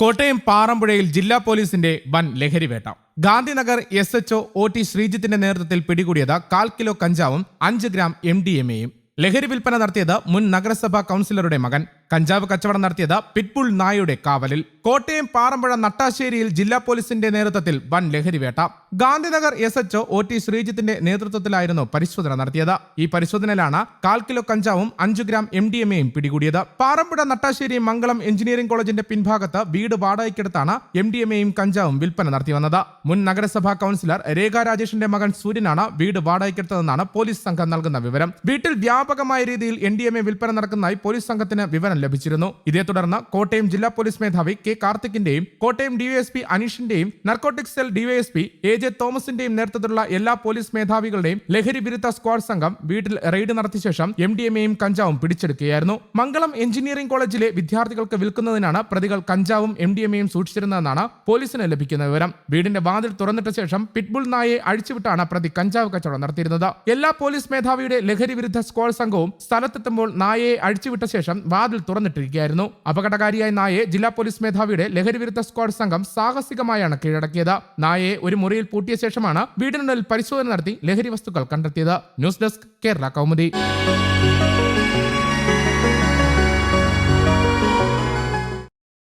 കോട്ടയം പാറമ്പുഴയിൽ ജില്ലാ പോലീസിന്റെ വൻ ലഹരിവേട്ട Gandhinagar S HO O T ശ്രീജിത്തിന്റെ നേതൃത്വത്തിൽ പിടികൂടിയത് കാൽ കിലോ കഞ്ചാവും അഞ്ച് ഗ്രാം എം ഡി എം എയും ലഹരി വിൽപ്പന നടത്തിയത് മുൻ നഗരസഭാ കൗൺസിലറുടെ മകൻ. കഞ്ചാവ് കച്ചവടം നടത്തിയത് പിറ്റ്ബുൾ നായയുടെ കാവലിൽ. കോട്ടയം പാറമ്പുഴ നട്ടാശ്ശേരിയിൽ ജില്ലാ പോലീസിന്റെ നേതൃത്വത്തിൽ വൻ ലഹരിവേട്ട Gandhinagar S HO O T ശ്രീജിത്തിന്റെ നേതൃത്വത്തിലായിരുന്നു പരിശോധന നടത്തിയത്. ഈ പരിശോധനയിലാണ് കാൽ കിലോ കഞ്ചാവും അഞ്ചു ഗ്രാം എം ഡി എം എയും പിടികൂടിയത്. പാറമ്പുഴ നട്ടാശ്ശേരി മംഗളം എഞ്ചിനീയറിംഗ് കോളേജിന്റെ പിൻഭാഗത്ത് വീട് വാടകയ്ക്കെടുത്താണ് എം ഡി എം എയും കഞ്ചാവും വിൽപ്പന നടത്തി വന്നത്. മുൻ നഗരസഭാ കൗൺസിലർ രേഖ രാജേഷിന്റെ മകൻ സൂര്യനാണ് വീട് വാടകയ്ക്കെടുത്തതെന്നാണ് പോലീസ് സംഘം നൽകുന്ന വിവരം. വീട്ടിൽ വ്യാപകമായ രീതിയിൽ എൻ ഡി എം എ വിൽപ്പന നടക്കുന്നതായി പോലീസ് സംഘത്തിന് വിവരം ലഭിച്ചിരുന്നു. ഇതേ തുടർന്ന് കോട്ടയം ജില്ലാ പോലീസ് മേധാവി കെ കാർത്തിക്കിന്റെയും Kottayam DYSP അനീഷിന്റെയും narcotic cell DYSP A J തോമസിന്റെയും നേതൃത്വത്തിലുള്ള എല്ലാ പോലീസ് മേധാവികളുടെയും ലഹരി വിരുദ്ധ സ്ക്വാഡ് സംഘം വീട്ടിൽ റെയ്ഡ് നടത്തിയ ശേഷം എം ഡി എം എയും കഞ്ചാവും പിടിച്ചെടുക്കുകയായിരുന്നു. മംഗളം എഞ്ചിനീയറിംഗ് കോളേജിലെ വിദ്യാർത്ഥികൾക്ക് വിൽക്കുന്നതിനാണ് പ്രതികൾ കഞ്ചാവും എം ഡി എം എയും സൂക്ഷിച്ചിരുന്നതെന്നാണ് പോലീസിന് ലഭിക്കുന്ന വിവരം. വീടിന്റെ വാതിൽ തുറന്നിട്ട ശേഷം പിറ്റ്ബുൾ നായയെ അഴിച്ചുവിട്ടാണ് പ്രതി കഞ്ചാവ് കച്ചവടം നടത്തിയിരുന്നത്. എല്ലാ പോലീസ് മേധാവിയുടെ ലഹരി വിരുദ്ധ സ്ക്വാഡ് സംഘവും സ്ഥലത്തെത്തുമ്പോൾ നായയെ അഴിച്ചുവിട്ട ശേഷം വാതിൽ തുറന്നിട്ടിരിക്കുകയായിരുന്നു. അപകടകാരിയായ നായയെ ജില്ലാ പോലീസ് മേധാവിയുടെ ലഹരി വിരുദ്ധ സ്ക്വാഡ് സംഘം സാഹസികമായാണ് കീഴടക്കിയത്. നായയെ ഒരു മുറിയിൽ പൂട്ടിയ ശേഷമാണ് വീടിനുള്ളിൽ പരിശോധന നടത്തി ലഹരി വസ്തുക്കൾ കണ്ടെത്തിയത്. News desk Kerala Kaumudi.